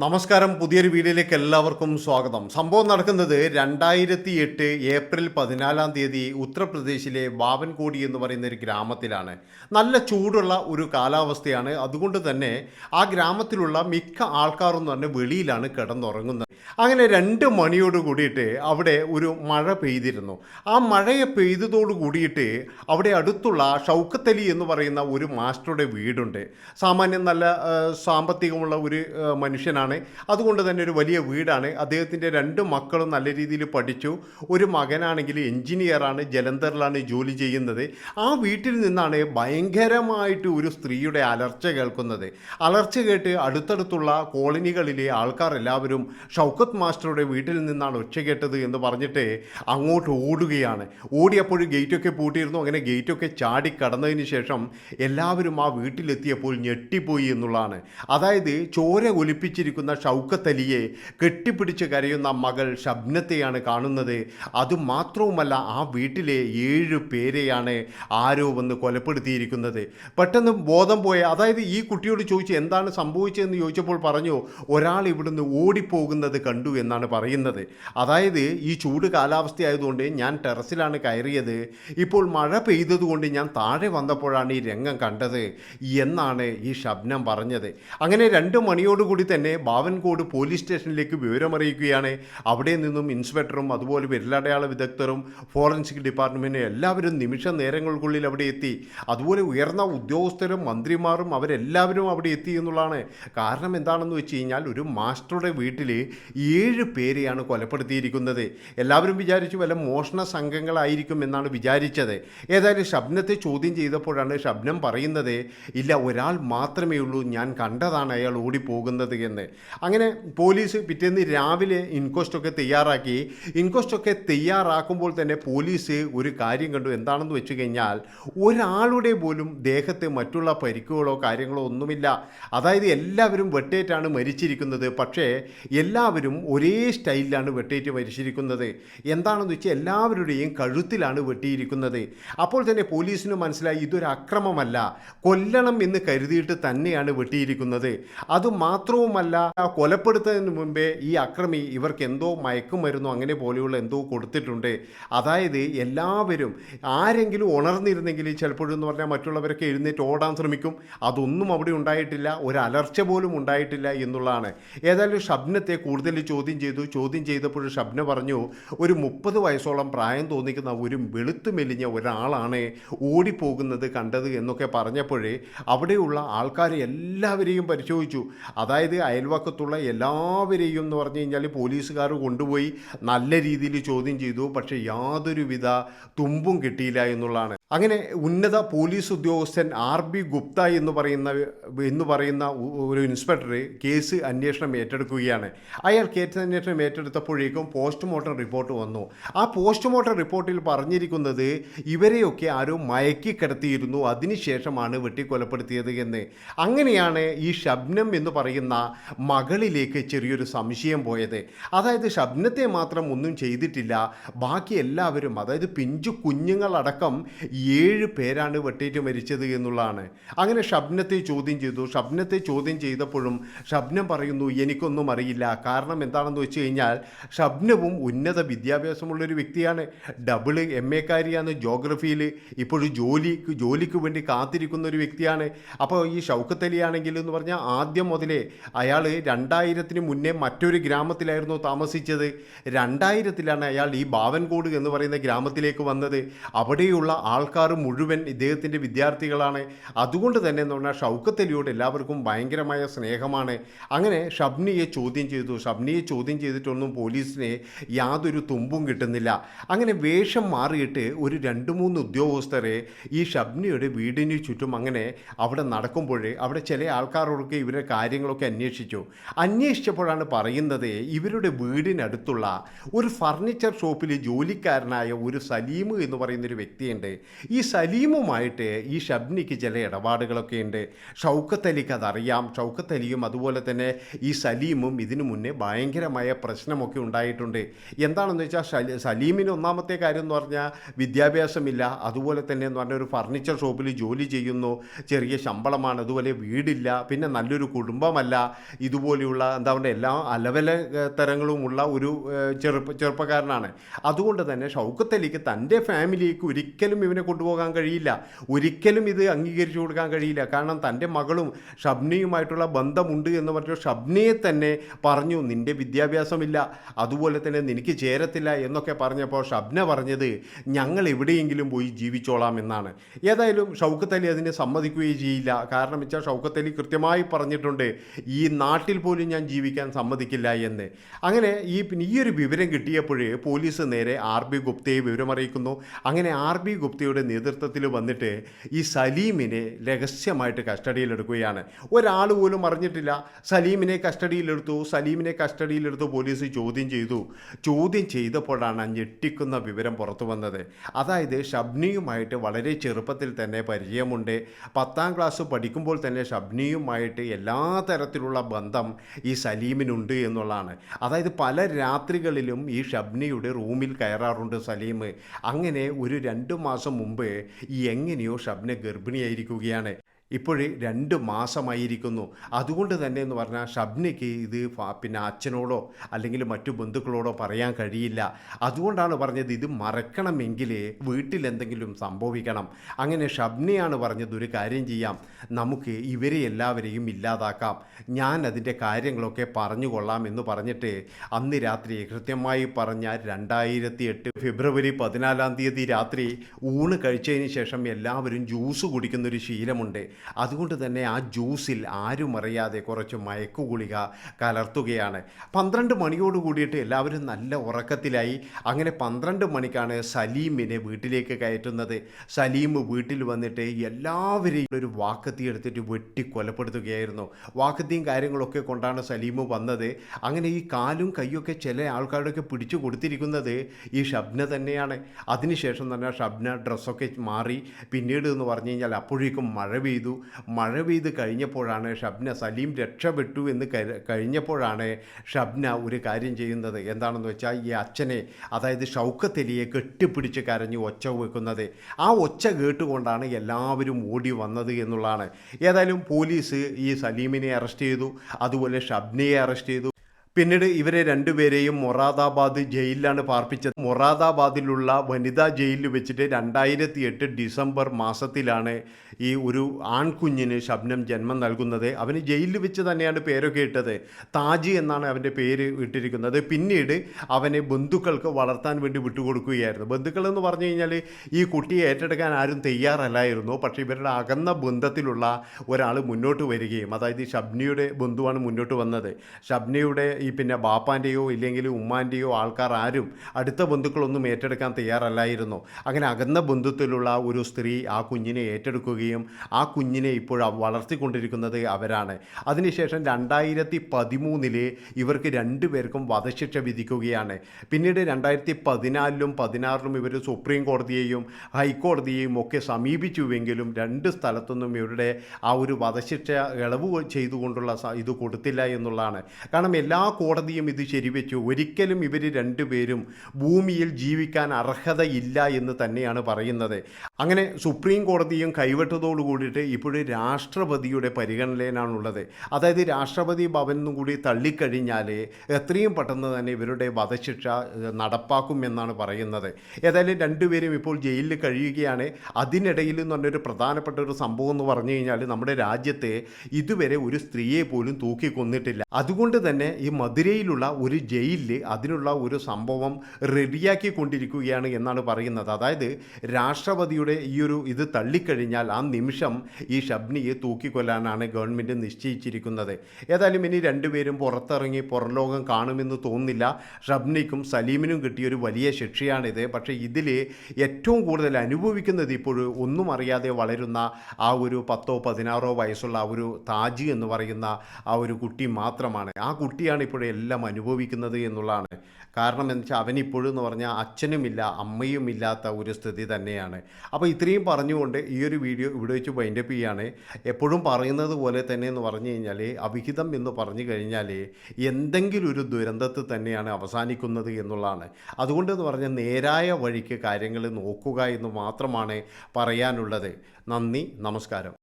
നമസ്കാരം. പുതിയൊരു വീഡിയോയിലേക്ക് എല്ലാവർക്കും സ്വാഗതം. സംഭവം നടക്കുന്നത് രണ്ടായിരത്തി എട്ട് ഏപ്രിൽ പതിനാലാം തീയതി ഉത്തർപ്രദേശിലെ വാവൻകോടി എന്ന് പറയുന്ന ഒരു ഗ്രാമത്തിലാണ്. നല്ല ചൂടുള്ള ഒരു കാലാവസ്ഥയാണ്. അതുകൊണ്ട് തന്നെ ആ ഗ്രാമത്തിലുള്ള മിക്ക ആൾക്കാരും തന്നെ വെളിയിലാണ് കിടന്നുറങ്ങുന്നത്. അങ്ങനെ രണ്ട് മണിയോട് കൂടിയിട്ട് അവിടെ ഒരു മഴ പെയ്തിരുന്നു. ആ മഴയെ പെയ്തതോട് കൂടിയിട്ട് അവിടെ അടുത്തുള്ള ഷൗക്കത്തലി എന്ന് പറയുന്ന ഒരു മാസ്റ്ററുടെ വീടുണ്ട്. സാമാന്യം നല്ല സാമ്പത്തികമുള്ള ഒരു ആ, മനുഷ്യനാണ് അതുകൊണ്ട് തന്നെ ഒരു വലിയ വീടാണ്. അദ്ദേഹത്തിന്റെ രണ്ട് മക്കളും നല്ല രീതിയിൽ പഠിച്ചു. ഒരു മകനാണെങ്കിൽ എൻജിനീയറാണ് ജലന്ധറിലാണ് ജോലി ചെയ്യുന്നത്. ആ വീട്ടിൽ നിന്നാണ് ഭയങ്കരമായിട്ട് ഒരു സ്ത്രീയുടെ അലർച്ച കേൾക്കുന്നത്. അലർച്ച കേട്ട് അടുത്തടുത്തുള്ള കോളനികളിലെ ആൾക്കാർ എല്ലാവരും ഷൗക്കത്ത് മാസ്റ്ററുടെ വീട്ടിൽ നിന്നാണ് ഒച്ച കേട്ടത് എന്ന് പറഞ്ഞിട്ട് അങ്ങോട്ട് ഓടുകയാണ്. ഓടിയപ്പോൾ ഗേറ്റൊക്കെ പൂട്ടിയിരുന്നു. അങ്ങനെ ഗേറ്റൊക്കെ ചാടി കടന്നതിന് ശേഷം എല്ലാവരും ആ വീട്ടിലെത്തിയപ്പോൾ ഞെട്ടിപ്പോയി എന്നുള്ളതാണ്. അതായത് ചോര ഒലിപ്പിച്ചിരിക്കുന്ന ഷൗക്കത്തലിയെ കെട്ടിപ്പിടിച്ച് കരയുന്ന മകൾ ഷബ്നത്തെയാണ് കാണുന്നത്. അതുമാത്രവുമല്ല ആ വീട്ടിലെ ഏഴ് പേരെയാണ് ആരോ വന്ന് കൊലപ്പെടുത്തിയിരിക്കുന്നത്. പെട്ടെന്ന് ബോധം പോയ അതായത് ഈ കുട്ടിയോട് ചോദിച്ചു എന്താണ് സംഭവിച്ചതെന്ന് ചോദിച്ചപ്പോൾ പറഞ്ഞു ഒരാൾ ഇവിടുന്ന് ഓടിപ്പോകുന്നത് കണ്ടു എന്നാണ് പറയുന്നത്. അതായത് ഈ ചൂട് കാലാവസ്ഥയായതുകൊണ്ട് ഞാൻ ടെറസിലാണ് കയറിയത്. ഇപ്പോൾ മഴ പെയ്തതുകൊണ്ട് ഞാൻ താഴെ വന്നപ്പോഴാണ് ഈ രംഗം കണ്ടത് എന്നാണ് ഈ ഷബ്നം പറഞ്ഞത്. അങ്ങനെ രണ്ട് മണിയോടുകൂടി തന്നെ ബാവൻകോട് പോലീസ് സ്റ്റേഷനിലേക്ക് വിവരമറിയിക്കുകയാണ്. അവിടെ നിന്നും ഇൻസ്പെക്ടറും അതുപോലെ വിരലടയാള വിദഗ്ധരും ഫോറൻസിക് ഡിപ്പാർട്ട്മെന്റും എല്ലാവരും നിമിഷ നേരങ്ങൾക്കുള്ളിൽ അവിടെ എത്തി. അതുപോലെ ഉയർന്ന ഉദ്യോഗസ്ഥരും മന്ത്രിമാരും അവരെല്ലാവരും അവിടെ എത്തി എന്നുള്ളതാണ്. കാരണം എന്താണെന്ന് വെച്ച് കഴിഞ്ഞാൽ ഒരു മാസ്റ്ററുടെ വീട്ടിൽ ഏഴ് പേരെയാണ് കൊലപ്പെടുത്തിയിരിക്കുന്നത്. എല്ലാവരും വിചാരിച്ചു വല്ല മോഷണ സംഘങ്ങളായിരിക്കും എന്നാണ് വിചാരിച്ചത്. ഏതായാലും ഷബ്നത്തെ ചോദ്യം ചെയ്തപ്പോഴാണ് ഷബ്നം പറയുന്നത് ഇല്ല ഒരാൾ മാത്രമേ ഉള്ളൂ ഞാൻ കണ്ടതാണ് അയാൾ ഓടിപ്പോകുന്നത് എന്ന്. അങ്ങനെ പോലീസ് പിറ്റേന്ന് രാവിലെ ഇൻക്വസ്റ്റൊക്കെ തയ്യാറാക്കി. ഇൻക്വസ്റ്റൊക്കെ തയ്യാറാക്കുമ്പോൾ തന്നെ പോലീസ് ഒരു കാര്യം കണ്ടു. എന്താണെന്ന് വെച്ച് കഴിഞ്ഞാൽ ഒരാളുടെ പോലും ദേഹത്ത് മറ്റുള്ള പരിക്കുകളോ കാര്യങ്ങളോ ഒന്നുമില്ല. അതായത് എല്ലാവരും വെട്ടേറ്റാണ് മരിച്ചിരിക്കുന്നത്. പക്ഷേ എല്ലാവരും ഒരേ സ്റ്റൈലിലാണ് വെട്ടേറ്റ് മരിച്ചിരിക്കുന്നത്. എന്താണെന്ന് വെച്ചാൽ എല്ലാവരുടെയും കഴുത്തിലാണ് വെട്ടിയിരിക്കുന്നത്. അപ്പോൾ തന്നെ പോലീസിന് മനസ്സിലായി ഇതൊരു അക്രമമല്ല. കൊല്ലണം എന്ന് കരുതിയിട്ട് തന്നെയാണ് വെട്ടിയിരിക്കുന്നത്. അതുമാത്രവുമല്ല കൊലപ്പെടുത്തുന്നതിന് മുമ്പേ ഈ അക്രമി ഇവർക്ക് എന്തോ മയക്കുമരുന്നോ അങ്ങനെ പോലെയുള്ള എന്തോ കൊടുത്തിട്ടുണ്ട്. അതായത് എല്ലാവരും ആരെങ്കിലും ഉണർന്നിരുന്നെങ്കിൽ ചിലപ്പോഴെന്ന് പറഞ്ഞാൽ മറ്റുള്ളവരൊക്കെ എഴുന്നേറ്റ് ഓടാൻ ശ്രമിക്കും. അതൊന്നും അവിടെ ഉണ്ടായിട്ടില്ല. ഒരു അലർച്ച പോലും ഉണ്ടായിട്ടില്ല എന്നുള്ളതാണ്. ഏതായാലും ഷബ്നത്തെ കൂടുതൽ ചോദ്യം ചെയ്തു. ചോദ്യം ചെയ്തപ്പോൾ ഷബ്ന പറഞ്ഞു ഒരു മുപ്പത് വയസ്സോളം പ്രായം തോന്നിക്കുന്ന ഒരു വെളുത്തു മെലിഞ്ഞ ഒരാളാണ് ഓടിപ്പോകുന്നത് കണ്ടത് എന്നൊക്കെ പറഞ്ഞപ്പോഴേ അവിടെയുള്ള ആൾക്കാരെ എല്ലാവരെയും പരിശോധിച്ചു. അതായത് അയൽവക്കത്തുള്ള എല്ലാവരെയും എന്ന് പറഞ്ഞു കഴിഞ്ഞാൽ പോലീസുകാർ കൊണ്ടുപോയി നല്ല രീതിയിൽ ചോദ്യം ചെയ്തു. പക്ഷേ യാതൊരുവിധ തുമ്പും കിട്ടിയില്ല എന്നുള്ളതാണ്. അങ്ങനെ ഉന്നത പോലീസ് ഉദ്യോഗസ്ഥൻ ആർ ബി ഗുപ്ത എന്ന് പറയുന്ന എന്ന് പറയുന്ന ഒരു ഇൻസ്പെക്ടർ കേസ് അന്വേഷണം ഏറ്റെടുക്കുകയാണ്. അയാൾ കേസ് അന്വേഷണം ഏറ്റെടുത്തപ്പോഴേക്കും പോസ്റ്റ്മോർട്ടം റിപ്പോർട്ട് വന്നു. ആ പോസ്റ്റ്മോർട്ടം റിപ്പോർട്ടിൽ പറഞ്ഞിരിക്കുന്നത് ഇവരെയൊക്കെ ആരോ മയക്കി കിടത്തിയിരുന്നു അതിനുശേഷമാണ് വെട്ടിക്കൊലപ്പെടുത്തിയത് എന്ന്. അങ്ങനെയാണ് ഈ ഷബ്നം എന്ന് പറയുന്ന മകളിലേക്ക് ചെറിയൊരു സംശയം പോയത്. അതായത് ഷബ്നത്തെ മാത്രം ഒന്നും ചെയ്തിട്ടില്ല ബാക്കി എല്ലാവരും അതായത് പിഞ്ചു കുഞ്ഞുങ്ങളടക്കം ഏഴ് പേരാണ് വെട്ടേറ്റ് മരിച്ചത് എന്നുള്ളതാണ്. അങ്ങനെ ഷബ്നത്തെ ചോദ്യം ചെയ്തു. ഷബ്നത്തെ ചോദ്യം ചെയ്തപ്പോഴും ഷബ്നം പറയുന്നു എനിക്കൊന്നും അറിയില്ല. കാരണം എന്താണെന്ന് വെച്ച് കഴിഞ്ഞാൽ ഷബ്നവും ഉന്നത വിദ്യാഭ്യാസമുള്ളൊരു വ്യക്തിയാണ്. ഡബിൾ എം എ കാരിയാണ്. ജോഗ്രഫിയിൽ ഇപ്പോഴും ജോലി ജോലിക്ക് വേണ്ടി കാത്തിരിക്കുന്ന ഒരു വ്യക്തിയാണ്. അപ്പോൾ ഈ ഷൗക്കത്ത് അലി ആണെങ്കിൽ എന്ന് പറഞ്ഞാൽ ആദ്യം മുതലേ അയാൾ രണ്ടായിരത്തിന് മുന്നേ മറ്റൊരു ഗ്രാമത്തിലായിരുന്നു താമസിച്ചത്. രണ്ടായിരത്തിലാണ് അയാൾ ഈ ബാവൻകോട് എന്ന് പറയുന്ന ഗ്രാമത്തിലേക്ക് വന്നത്. അവിടെയുള്ള ആൾക്കാർ മുഴുവൻ ഇദ്ദേഹത്തിന്റെ വിദ്യാർത്ഥികളാണ്. അതുകൊണ്ട് തന്നെ എന്ന് പറഞ്ഞാൽ ഷൗക്കത്ത് അലിയോട് എല്ലാവർക്കും ഭയങ്കരമായ സ്നേഹമാണ്. അങ്ങനെ ഷബ്നിയെ ചോദ്യം ചെയ്തു. ഷബ്നിയെ ചോദ്യം ചെയ്തിട്ടൊന്നും പോലീസിനെ യാതൊരു തുമ്പും കിട്ടുന്നില്ല. അങ്ങനെ വേഷം മാറിയിട്ട് ഒരു രണ്ട് മൂന്ന് ഉദ്യോഗസ്ഥരെ ഈ ഷബ്നിയുടെ വീടിന് ചുറ്റും അങ്ങനെ അവിടെ നടക്കുമ്പോൾ അവിടെ ചില ആൾക്കാരോടൊക്കെ ഇവരുടെ കാര്യങ്ങളൊക്കെ അന്വേഷിച്ചു. അന്വേഷിച്ചപ്പോഴാണ് പറയുന്നത് ഇവരുടെ വീടിനടുത്തുള്ള ഒരു ഫർണിച്ചർ ഷോപ്പിൽ ജോലിക്കാരനായ ഒരു സലീം എന്ന് പറയുന്നൊരു വ്യക്തിയുണ്ട്. ഈ സലീമുമായിട്ട് ഈ ഷബ്നിക്ക് ചില ഇടപാടുകളൊക്കെ ഉണ്ട്. ഷൗക്കത്ത് അലിക്ക് അതറിയാം. ഷൗക്കത്ത് അലിയും അതുപോലെ തന്നെ ഈ സലീമും ഇതിനു മുന്നേ ഭയങ്കരമായ പ്രശ്നമൊക്കെ ഉണ്ടായിട്ടുണ്ട്. എന്താണെന്ന് വെച്ചാൽ സലീമിന് ഒന്നാമത്തെ കാര്യം എന്ന് പറഞ്ഞാൽ വിദ്യാഭ്യാസമില്ല. അതുപോലെ തന്നെ എന്ന് പറഞ്ഞാൽ ഒരു ഫർണിച്ചർ ഷോപ്പിൽ ജോലി ചെയ്യുന്നു. ചെറിയ ശമ്പളമാണ്. അതുപോലെ വീടില്ല. പിന്നെ നല്ലൊരു കുടുംബമല്ല. ഇതുപോലെയുള്ള എന്താ പറയുക എല്ലാ അലവല തരങ്ങളുമുള്ള ഒരു ചെറുപ്പ ചെറുപ്പക്കാരനാണ്. അതുകൊണ്ട് തന്നെ ഷൗക്കത്ത് അലിക്ക് തന്റെ ഫാമിലിക്ക് ഒരിക്കലും ഇവനെ കൊണ്ടുപോകാൻ കഴിയില്ല. ഒരിക്കലും ഇത് അംഗീകരിച്ചു കൊടുക്കാൻ കഴിയില്ല. കാരണം തന്റെ മകളും ഷബ്നയുമായിട്ടുള്ള ബന്ധമുണ്ട് എന്ന് പറഞ്ഞു ഷബ്നയെ തന്നെ പറഞ്ഞു നിന്റെ വിദ്യാഭ്യാസമില്ല അതുപോലെ തന്നെ നിനക്ക് ചേരത്തില്ല എന്നൊക്കെ പറഞ്ഞപ്പോൾ ഷബ്ന പറഞ്ഞത് ഞങ്ങൾ എവിടെയെങ്കിലും പോയി ജീവിച്ചോളാം എന്നാണ്. ഏതായാലും ഷൗക്കത്ത് അലി അതിനെ സമ്മതിക്കുകയും ചെയ്യില്ല. കാരണം വെച്ചാൽ ഷൗക്കത്ത് അലി കൃത്യമായി പറഞ്ഞിട്ടുണ്ട് ഈ നാട്ടിൽ പോലും ഞാൻ ജീവിക്കാൻ സമ്മതിക്കില്ല എന്ന്. അങ്ങനെ ഈ ഈ ഒരു വിവരം കിട്ടിയപ്പോഴേ പോലീസ് നേരെ ആർ ബി ഗുപ്തയെ വിവരമറിയിക്കുന്നു. അങ്ങനെ ആർ ബി ഗുപ്തയുടെ നേതൃത്വത്തിൽ വന്നിട്ട് ഈ സലീമിനെ രഹസ്യമായിട്ട് കസ്റ്റഡിയിലെടുക്കുകയാണ്. ഒരാൾ പോലും അറിഞ്ഞിട്ടില്ല. സലീമിനെ കസ്റ്റഡിയിലെടുത്തു. സലീമിനെ കസ്റ്റഡിയിലെടുത്ത് പോലീസ് ചോദ്യം ചെയ്തു. ചോദ്യം ചെയ്തപ്പോഴാണ് ഞെട്ടിക്കുന്ന വിവരം പുറത്തു വന്നത്. അതായത് ഷബ്നിയുമായിട്ട് വളരെ ചെറുപ്പത്തിൽ തന്നെ പരിചയമുണ്ട്. പത്താം ക്ലാസ് പഠിക്കുമ്പോൾ തന്നെ ഷബ്നിയുമായിട്ട് എല്ലാ തരത്തിലുള്ള ബന്ധം ഈ സലീമിനുണ്ട് എന്നുള്ളതാണ്. അതായത് പല രാത്രികളിലും ഈ ഷബ്നിയുടെ റൂമിൽ കയറാറുണ്ട് സലീം. അങ്ങനെ ഒരു രണ്ട് മാസം മുമ്പ് എങ്ങനെയോ ഷബ്ന ഗർഭിണിയായിരിക്കുകയാണ്. ഇപ്പോഴ് രണ്ട് മാസമായിരിക്കുന്നു. അതുകൊണ്ട് തന്നെ എന്ന് പറഞ്ഞാൽ ഷബ്നയ്ക്ക് ഇത് പിന്നെ അച്ഛനോടോ അല്ലെങ്കിൽ മറ്റു ബന്ധുക്കളോടോ പറയാൻ കഴിയില്ല. അതുകൊണ്ടാണ് പറഞ്ഞത് ഇത് മറക്കണമെങ്കിൽ വീട്ടിൽ എന്തെങ്കിലും സംഭവിക്കണം. അങ്ങനെ ഷബ്നയാണ് പറഞ്ഞത് ഒരു കാര്യം ചെയ്യാം. നമുക്ക് ഇവരെ എല്ലാവരെയും ഇല്ലാതാക്കാം. ഞാൻ അതിന്റെ കാര്യങ്ങളൊക്കെ പറഞ്ഞു കൊള്ളാം എന്ന് പറഞ്ഞിട്ട് അന്ന് രാത്രി കൃത്യമായി പറഞ്ഞ രണ്ടായിരത്തി എട്ട് ഫെബ്രുവരി പതിനാലാം തീയതി രാത്രി ഊണ് കഴിച്ചതിന് ശേഷം എല്ലാവരും ജ്യൂസ് കുടിക്കുന്നൊരു ശീലമുണ്ട്. അതുകൊണ്ട് തന്നെ ആ ജ്യൂസിൽ ആരും അറിയാതെ കുറച്ച് മയക്കുഗുളിക കലർത്തുകയാണ്. പന്ത്രണ്ട് മണിയോട് കൂടിയിട്ട് എല്ലാവരും നല്ല ഉറക്കത്തിലായി. അങ്ങനെ പന്ത്രണ്ട് മണിക്കാണ് സലീമിനെ വീട്ടിലേക്ക് കയറ്റുന്നത്. സലീം വീട്ടിൽ വന്നിട്ട് എല്ലാവരെയും ഒരു വാക്കത്തി എടുത്തിട്ട് വെട്ടി കൊലപ്പെടുത്തുകയായിരുന്നു. വാക്കത്തിയും കാര്യങ്ങളൊക്കെ കൊണ്ടാണ് സലീം വന്നത്. അങ്ങനെ ഈ കാലും കൈയൊക്കെ ചില ആൾക്കാരൊക്കെ പിടിച്ചു കൊടുത്തിരിക്കുന്നത് ഈ ഷബ്ന തന്നെയാണ്. അതിനുശേഷം തന്നെ ഷബ്ന ഡ്രസ്സൊക്കെ മാറി. പിന്നീട് എന്ന് പറഞ്ഞു കഴിഞ്ഞാൽ അപ്പോഴേക്കും മഴ പെയ്തു. മഴ പെയ്ത് കഴിഞ്ഞപ്പോഴാണ് ഷബ്ന സലീം രക്ഷപ്പെട്ടു എന്ന് കഴിഞ്ഞപ്പോഴാണ് ഷബ്ന ഒരു കാര്യം ചെയ്യുന്നത്. എന്താണെന്ന് വെച്ചാൽ ഈ അച്ഛനെ അതായത് ഷൗക്കത്തലിയെ കെട്ടിപ്പിടിച്ച് കരഞ്ഞ് ഒച്ച വെക്കുന്നത്. ആ ഒച്ച കേട്ടുകൊണ്ടാണ് എല്ലാവരും ഓടി വന്നത് എന്നുള്ളതാണ്. ഏതായാലും പോലീസ് ഈ സലീമിനെ അറസ്റ്റ് ചെയ്തു. അതുപോലെ ഷബ്നയെ അറസ്റ്റ് ചെയ്തു. പിന്നീട് ഇവരെ രണ്ടുപേരെയും മൊറാദാബാദ് ജയിലിലാണ് പാർപ്പിച്ചത്. മൊറാദാബാദിലുള്ള വനിതാ ജയിലിൽ വെച്ചിട്ട് രണ്ടായിരത്തി എട്ട് ഡിസംബർ മാസത്തിലാണ് ഈ ഒരു ആൺകുഞ്ഞിന് ശബ്നം ജന്മം നൽകുന്നത്. അവന് ജയിലിൽ വെച്ച് തന്നെയാണ് പേരൊക്കെ ഇട്ടത്. താജ് എന്നാണ് അവന്റെ പേര് ഇട്ടിരിക്കുന്നത്. പിന്നീട് അവനെ ബന്ധുക്കൾക്ക് വളർത്താൻ വേണ്ടി വിട്ടുകൊടുക്കുകയായിരുന്നു. ബന്ധുക്കൾ എന്ന് പറഞ്ഞു കഴിഞ്ഞാൽ ഈ കുട്ടിയെ ഏറ്റെടുക്കാൻ ആരും തയ്യാറല്ലായിരുന്നു. പക്ഷേ ഇവരുടെ അകന്ന ബന്ധത്തിലുള്ള ഒരാൾ മുന്നോട്ട് വരികയും അതായത് ഷബ്നിയുടെ ബന്ധുവാണ് മുന്നോട്ട് വന്നത്. ഷബ്നയുടെ പിന്നെ ബാപ്പാന്റെയോ ഇല്ലെങ്കിൽ ഉമ്മാന്റെയോ ആൾക്കാർ ആരും അടുത്ത ബന്ധുക്കളൊന്നും ഏറ്റെടുക്കാൻ തയ്യാറല്ലായിരുന്നു. അങ്ങനെ അകന്ന ബന്ധുത്തിലുള്ള ഒരു സ്ത്രീ ആ കുഞ്ഞിനെ ഏറ്റെടുക്കുകയും ആ കുഞ്ഞിനെ ഇപ്പോൾ വളർത്തിക്കൊണ്ടിരിക്കുന്നത് അവരാണ്. അതിനുശേഷം രണ്ടായിരത്തി പതിമൂന്നിൽ ഇവർക്ക് രണ്ടുപേർക്കും വധശിക്ഷ വിധിക്കുകയാണ്. പിന്നീട് രണ്ടായിരത്തി പതിനാലിലും പതിനാറിലും ഇവർ സുപ്രീം കോടതിയെയും ഹൈക്കോടതിയെയും ഒക്കെ സമീപിച്ചുവെങ്കിലും രണ്ട് സ്ഥലത്തൊന്നും ഇവരുടെ ആ ഒരു വധശിക്ഷ ഇളവ് ചെയ്തുകൊണ്ടുള്ള ഇത് കൊടുത്തില്ല എന്നുള്ളതാണ്. കാരണം എല്ലാ കോടതിയും ഇത് ശരിവെച്ചു. ഒരിക്കലും ഇവർ രണ്ടുപേരും ഭൂമിയിൽ ജീവിക്കാൻ അർഹതയില്ല എന്ന് തന്നെയാണ് പറയുന്നത്. അങ്ങനെ സുപ്രീം കോടതിയും കൈവിട്ടതോടു കൂടിയിട്ട് ഇപ്പോഴും രാഷ്ട്രപതിയുടെ പരിഗണനയിലാണുള്ളത്. അതായത് രാഷ്ട്രപതി ഭവനും കൂടി തള്ളിക്കഴിഞ്ഞാൽ എത്രയും പെട്ടെന്ന് തന്നെ ഇവരുടെ വധശിക്ഷ നടപ്പാക്കും എന്നാണ് പറയുന്നത്. ഏതായാലും രണ്ടുപേരും ഇപ്പോൾ ജയിലിൽ കഴിയുകയാണ്. അതിനിടയിൽ എന്ന് പറഞ്ഞൊരു പ്രധാനപ്പെട്ട ഒരു സംഭവം എന്ന് പറഞ്ഞു കഴിഞ്ഞാൽ നമ്മുടെ രാജ്യത്തെ ഇതുവരെ ഒരു സ്ത്രീയെ പോലും തൂക്കിക്കൊന്നിട്ടില്ല. അതുകൊണ്ട് തന്നെ ഈ മധുരയിലുള്ള ഒരു ജയിലിൽ അതിനുള്ള ഒരു സംഭവം റെഡിയാക്കി കൊണ്ടിരിക്കുകയാണ് എന്നാണ് പറയുന്നത്. അതായത് രാഷ്ട്രപതിയുടെ ഈ ഒരു ഇത് തള്ളിക്കഴിഞ്ഞാൽ ആ നിമിഷം ഈ ഷബ്നിയെ തൂക്കിക്കൊല്ലാനാണ് ഗവൺമെന്റ് നിശ്ചയിച്ചിരിക്കുന്നത്. ഏതായാലും ഇനി രണ്ടുപേരും പുറത്തിറങ്ങി പുറംലോകം കാണുമെന്ന് തോന്നുന്നില്ല. ഷബ്നിക്കും സലീമിനും കിട്ടിയൊരു വലിയ ശിക്ഷയാണിത്. പക്ഷേ ഇതിൽ ഏറ്റവും കൂടുതൽ അനുഭവിക്കുന്നത് ഇപ്പോഴും ഒന്നും അറിയാതെ വളരുന്ന ആ ഒരു പത്തോ പതിനാറോ വയസ്സുള്ള ആ ഒരു താജി എന്ന് പറയുന്ന ആ ഒരു കുട്ടി മാത്രമാണ്. ആ കുട്ടിയാണ് ഇപ്പോഴും എല്ലാം അനുഭവിക്കുന്നത് എന്നുള്ളതാണ്. കാരണം എന്ന് വെച്ചാൽ അവനിപ്പോഴും എന്ന് പറഞ്ഞാൽ അച്ഛനുമില്ല അമ്മയും ഇല്ലാത്ത ഒരു സ്ഥിതി തന്നെയാണ്. അപ്പോൾ ഇത്രയും പറഞ്ഞുകൊണ്ട് ഈ ഒരു വീഡിയോ ഇവിടെ വെച്ച് വൈൻഡപ്പ് ചെയ്യാണ്. എപ്പോഴും പറയുന്നത് പോലെ തന്നെ എന്ന് പറഞ്ഞു കഴിഞ്ഞാൽ അവിഹിതം എന്ന് പറഞ്ഞു കഴിഞ്ഞാൽ എന്തെങ്കിലും ഒരു ദുരന്തത്തിൽ തന്നെയാണ് അവസാനിക്കുന്നത് എന്നുള്ളതാണ്. അതുകൊണ്ടെന്ന് പറഞ്ഞാൽ നേരായ വഴിക്ക് കാര്യങ്ങൾ നോക്കുക എന്ന് മാത്രമാണ് പറയാനുള്ളത്. നന്ദി നമസ്കാരം.